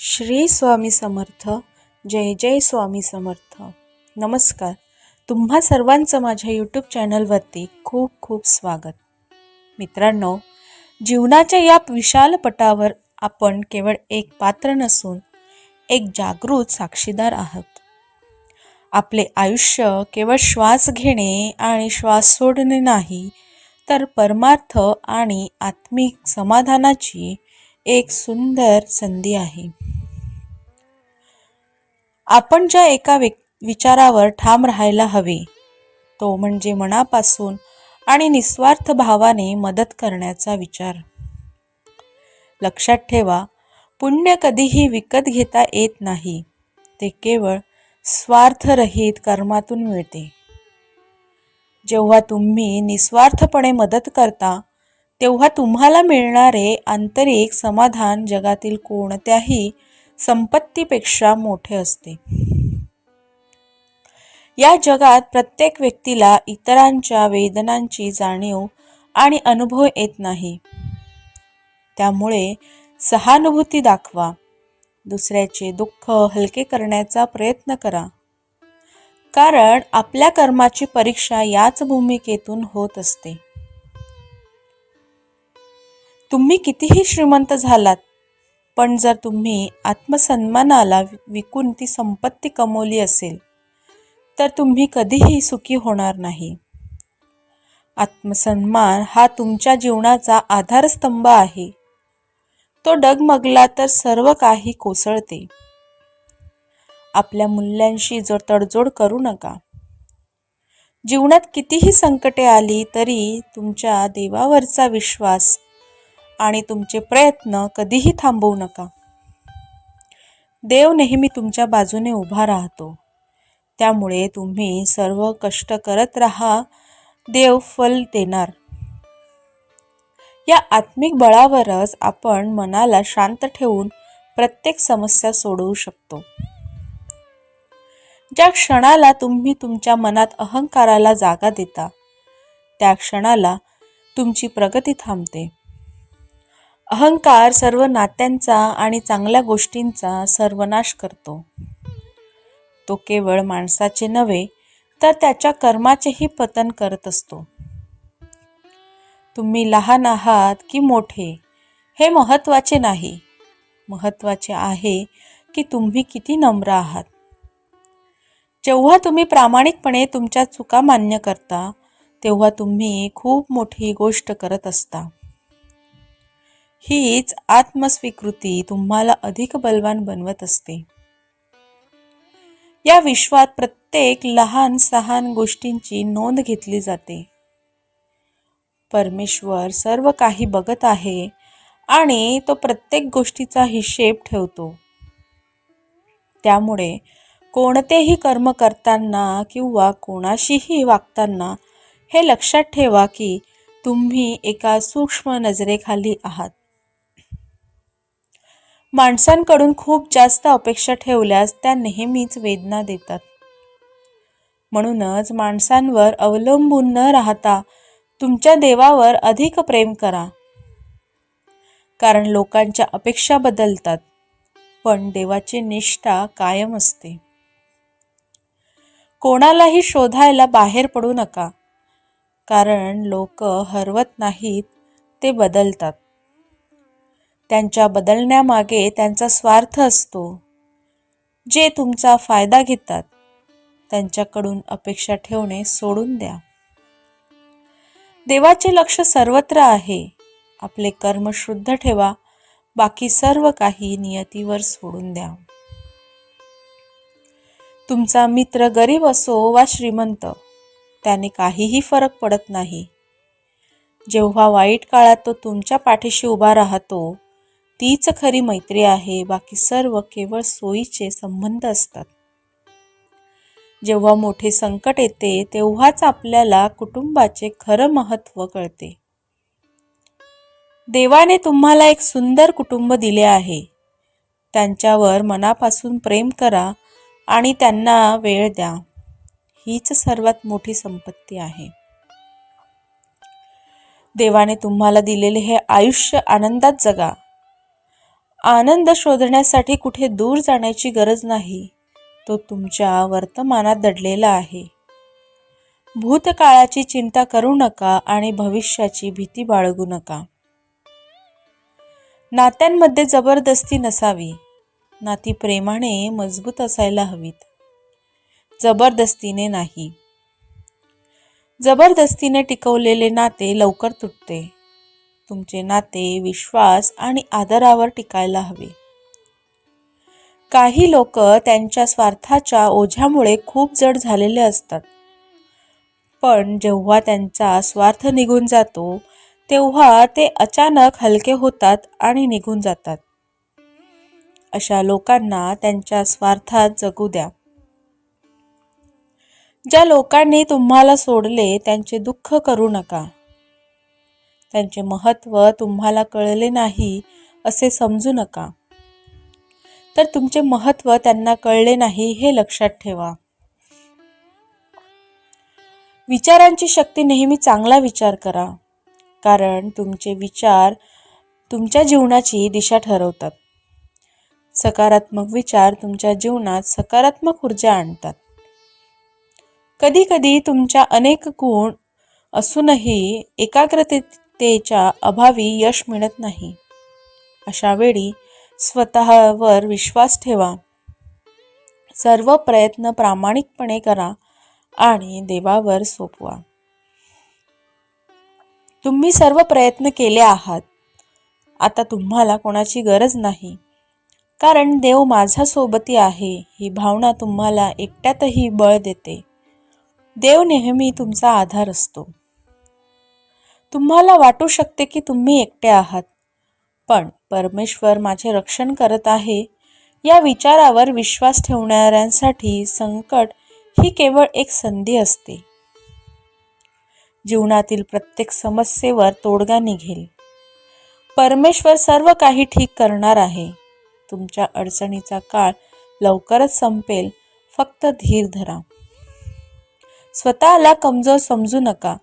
श्री स्वामी समर्थ जय जय स्वामी समर्थ. नमस्कार. तुम्हा सर्वांचं माझ्या यूट्यूब चॅनलवरती खूप खूप स्वागत. मित्रांनो जीवनाच्या या विशाल पटावर आपण केवळ एक पात्र नसून एक जागृत साक्षीदार आहात. आपले आयुष्य केवळ श्वास घेणे आणि श्वास सोडणे नाही तर परमार्थ आणि आत्मिक समाधानाची एक सुंदर संधी आहे. आपण ज्या एका विचारावर ठाम राहायला हवे तो म्हणजे मनापासून आणि निस्वार्थ भावाने मदत करण्याचा विचार. लक्षात ठेवा पुण्य कधीही विकत घेता येत नाही ते केवळ स्वार्थरहित कर्मातून मिळते. जेव्हा तुम्ही निस्वार्थपणे मदत करता तेव्हा तुम्हाला मिळणारे आंतरिक समाधान जगातील कोणत्याही संपत्तीपेक्षा मोठे असते. या जगात प्रत्येक व्यक्तीला इतरांच्या वेदनांची जाणीव आणि अनुभव येत नाही. त्यामुळे सहानुभूती दाखवा. दुसऱ्याचे दुःख हलके करण्याचा प्रयत्न करा. कारण आपल्या कर्माची परीक्षा याच भूमिकेतून होत असते. तुम्ही कितीही श्रीमंत झालात पण जर तुम्ही आत्मसन्मानाला विकून ती संपत्ती कमवली असेल तर तुम्ही कधीही सुखी होणार नाही. आत्मसन्मान हा तुमच्या जीवनाचा आधारस्तंभ आहे. तो डगमगला तर सर्व काही कोसळते. आपल्या मूल्यांशी जर तडजोड करू नका. जीवनात कितीही संकटे आली तरी तुमच्या देवावरचा विश्वास आणि तुमचे प्रयत्न कधीही थांबवू नका. देव नेहमी तुमच्या बाजूने उभा राहतो. त्यामुळे तुम्ही सर्व कष्ट करत राहा देव फल देणार. या आत्मिक बळावरच आपण मनाला शांत ठेवून प्रत्येक समस्या सोडवू शकतो. ज्या क्षणाला तुम्ही तुमच्या मनात अहंकाराला जागा देता त्या क्षणाला तुमची प्रगती थांबते. अहंकार सर्व नात्यांचा आणि चांगल्या गोष्टींचा सर्वनाश करतो. तो केवळ माणसाचे नव्हे तर त्याच्या कर्माचेही पतन करत असतो. तुम्ही लहान आहात की मोठे हे महत्त्वाचे नाही. महत्त्वाचे आहे की तुम्ही किती नम्र आहात. जेव्हा तुम्ही प्रामाणिकपणे तुमच्या चुका मान्य करता तेव्हा तुम्ही खूप मोठी गोष्ट करत असता. हीच आत्मस्वीकृती तुम्हाला अधिक बलवान बनवत असते. या विश्वात प्रत्येक लहान सहान गोष्टींची नोंद घेतली जाते. परमेश्वर सर्व काही बघत आहे आणि तो प्रत्येक गोष्टीचा हिशेब ठेवतो. त्यामुळे कोणतेही कर्म करताना किंवा कोणाशीही वागताना हे लक्षात ठेवा की तुम्ही एका सूक्ष्म नजरेखाली आहात. माणसांकडून खूप जास्त अपेक्षा ठेवल्यास त्या नेहमीच वेदना देतात. म्हणूनच माणसांवर अवलंबून न राहता तुमच्या देवावर अधिक प्रेम करा. कारण लोकांच्या अपेक्षा बदलतात पण देवाची निष्ठा कायम असते. कोणालाही शोधायला बाहेर पडू नका कारण लोक हरवत नाहीत ते बदलतात. त्यांच्या बदलण्यामागे त्यांचा स्वार्थ असतो. जे तुमचा फायदा घेतात त्यांच्याकडून अपेक्षा ठेवणे सोडून द्या. देवाचे लक्ष सर्वत्र आहे. आपले कर्म शुद्ध ठेवा बाकी सर्व काही नियतीवर सोडून द्या. तुमचा मित्र गरीब असो वा श्रीमंत त्याने काहीही फरक पडत नाही. जेव्हा वाईट काळात तो तुमच्या पाठीशी उभा राहतो तीच खरी मैत्री आहे बाकी सर्व केवळ सोयीचे संबंध असतात. जेव्हा मोठे संकट येते तेव्हाच आपल्याला कुटुंबाचे खरं महत्त्व कळते. देवाने तुम्हाला एक सुंदर कुटुंब दिले आहे. त्यांच्यावर मनापासून प्रेम करा आणि त्यांना वेळ द्या. हीच सर्वात मोठी संपत्ती आहे. देवाने तुम्हाला दिलेले हे आयुष्य आनंदात जगा. आनंद शोधण्यासाठी कुठे दूर जाण्याची गरज नाही. तो तुमच्या वर्तमानात दडलेला आहे. भूतकाळाची चिंता करू नका आणि भविष्याची भीती बाळगू नका. नात्यांमध्ये जबरदस्ती नसावी. नाती प्रेमाने मजबूत असायला हवीत. जबरदस्तीने नाही. जबरदस्तीने टिकवलेले नाते लवकर तुटते. तुमचे नाते विश्वास आणि आदरावर टिकायला हवे. काही लोक त्यांच्या स्वार्थाच्या ओझ्यामुळे खूप जड झालेले असतात. पण जेव्हा त्यांचा स्वार्थ निघून जातो तेव्हा ते अचानक हलके होतात आणि निघून जातात. अशा लोकांना त्यांच्या स्वार्थात जगू द्या. ज्या लोकांनी तुम्हाला सोडले त्यांचे दुःख करू नका. त्यांचे महत्त्व तुम्हाला कळले नाही असे समजू नका. तर तुमचे महत्त्व त्यांना कळले नाही हे लक्षात ठेवा. विचारांची शक्ती नेहमी चांगला विचार करा कारण तुमचे विचार तुमच्या जीवनाची दिशा ठरवतात. सकारात्मक विचार तुमच्या जीवनात सकारात्मक ऊर्जा आणतात. कधीकधी तुमच्या अनेक गुण असूनही तेच्या अभावी यश मिळत नाही. अशा वेळी स्वतःवर विश्वास ठेवा. सर्व प्रयत्न प्रामाणिकपणे करा आणि देवावर सोपवा. तुम्ही सर्व प्रयत्न केले आहात. आता तुम्हाला कोणाची गरज नाही. कारण देव माझ्या सोबती आहे ही भावना तुम्हाला एकट्यातही बळ देते. देव नेहमी तुमचा आधार असतो. तुम्हाला वाटू शकते की तुम्ही एकटे आहात. पण परमेश्वर माझे रक्षण करत आहे. या विचारावर विश्वास ठेवणाऱ्यांसाठी संकट ही केवळ एक संधी असते. जीवनातील प्रत्येक समस्येवर तोडगा निघेल. परमेश्वर सर्व काही ठीक करणार आहे. तुमच्या अडचणीचा काळ लवकरच संपेल. फक्त धीर धरा. स्वतःला कमजोर समजू नका.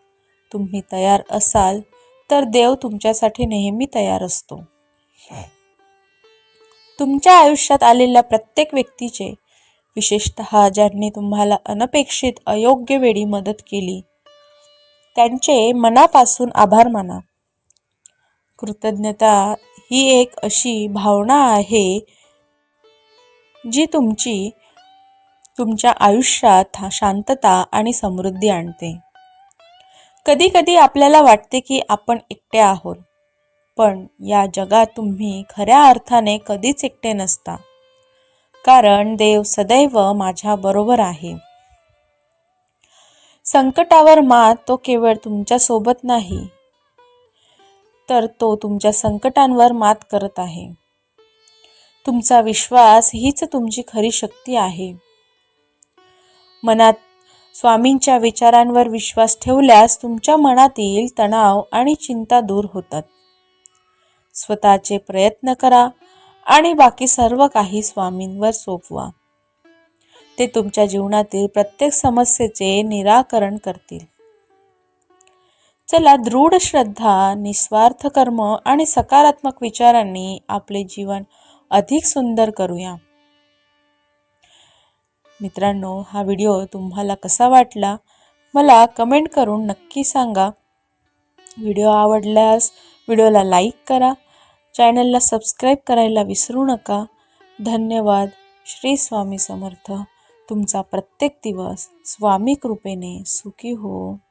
तुम्ही तयार असाल तर देव तुमच्यासाठी नेहमी तयार असतो. तुमच्या आयुष्यात आलेल्या प्रत्येक व्यक्तीचे विशेषत ज्यांनी तुम्हाला अनपेक्षित अयोग्य वेळी मदत केली त्यांचे मनापासून आभार माना. कृतज्ञता ही एक अशी भावना आहे जी तुमची तुमच्या आयुष्यात शांतता आणि समृद्धी आणते. कधी कधी आपल्याला वाटते की आपण एकटे आहोत. पण या जगात तुम्ही खऱ्या अर्थाने कधीच एकटे नसता. कारण देव सदैव माझ्या बरोबर आहे. संकटावर मात तो केवळ तुमच्यासोबत नाही तर तो तुमच्या संकटांवर मात करत आहे. तुमचा विश्वास हीच तुमची खरी शक्ती आहे. मनात स्वामींच्या विचारांवर विश्वास ठेवल्यास तुमच्या मनातील तणाव आणि चिंता दूर होतात. स्वतःचे प्रयत्न करा आणि बाकी सर्व काही स्वामींवर सोपवा. ते तुमच्या जीवनातील प्रत्येक समस्येचे निराकरण करतील. चला दृढ श्रद्धा निस्वार्थ कर्म आणि सकारात्मक विचारांनी आपले जीवन अधिक सुंदर करूया. मित्रांनो हा व्हिडिओ तुम्हाला कसा वाटला मला कमेंट करून नक्की सांगा. व्हिडिओ आवडल्यास व्हिडिओला लाईक करा चॅनलला सबस्क्राईब करायला विसरू नका. धन्यवाद. श्री स्वामी समर्थ. तुमचा प्रत्येक दिवस स्वामी कृपेने सुखी हो.